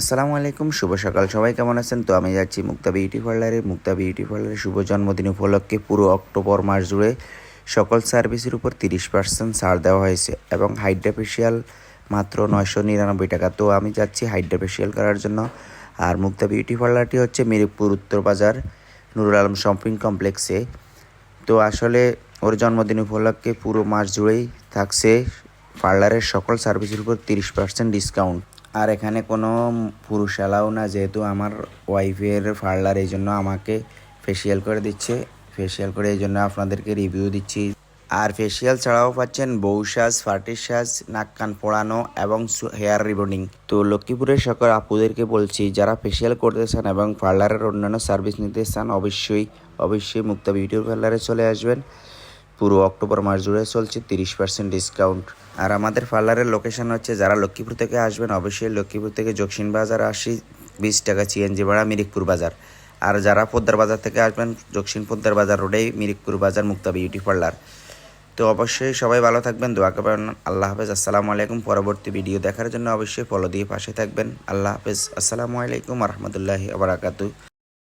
আসসালামু আলাইকুম, শুভ সকাল। সবাই কেমন আছেন? তো আমি যাচ্ছি মুক্তা বিউটি পার্লারে। মুক্তা বিউটি পার্লারে শুভ জন্মদিন উপলক্ষে পুরো অক্টোবর মাস জুড়ে সকল সার্ভিসের উপর তিরিশ পার্সেন্ট ছাড় দেওয়া হয়েছে এবং হাইড্রা ফেশিয়াল মাত্র নয়শো নিরানব্বই টাকা। তো আমি যাচ্ছি হাইড্রা ফেশিয়াল করার জন্য। আর মুক্তা বিউটি পার্লারটি হচ্ছে মিরিকপুর উত্তর বাজার নুরুল আলম শপিং কমপ্লেক্সে। তো আসলে ওর জন্মদিন উপলক্ষে পুরো মাস জুড়েই থাকছে পার্লারের সকল সার্ভিসের উপর তিরিশ পার্সেন্ট ডিসকাউন্ট। আর এখানে কোনো পুরুষ এলাও না, যেহেতু আমার ওয়াইফের পার্লার এই জন্য আমাকে ফেসিয়াল করে দিচ্ছে। ফেসিয়াল করে এই জন্য আপনাদেরকে রিভিউ দিচ্ছি। আর ফেসিয়াল ছাড়াও পাচ্ছেন বউ সাজ ফার্টির সাজ, নাক কান পড়ানো এবং হেয়ার রিবন্ডিং তো লক্ষ্মীপুরের সকল আপুদেরকে বলছি, যারা ফেসিয়াল করতে চান এবং পার্লারের অন্যান্য সার্ভিস নিতে চান, অবশ্যই অবশ্যই মুক্তা বিউটি পার্লারে চলে আসবেন। পুরো অক্টোবর মাস জুড়ে চলছে তিরিশ পার্সেন্ট ডিসকাউন্ট আর আমাদের পার্লারের লোকেশন হচ্ছে যারা লক্ষ্মীপুর থেকে আসবেন, অবশ্যই লক্ষ্মীপুর থেকে জকসিন বাজার আসি বিশ টাকা সিএনজি ভাড়া মিরিকপুর বাজার। আর যারা পোদ্দার বাজার থেকে আসবেন, জকসিন পোদ্দার বাজার রোডেই মিরিকপুর বাজার মুক্তা বিউটি পার্লার তো অবশ্যই সবাই ভালো থাকবেন, দোয়া করবেন, আল্লাহ হাফেজ, আসসালামু আলাইকুম। পরবর্তী ভিডিও দেখার জন্য অবশ্যই ফলো দিয়ে পাশে থাকবেন। আল্লাহ হাফেজ, আসসালামু আলাইকুম রহমতুল্লাহি আবরাকাতু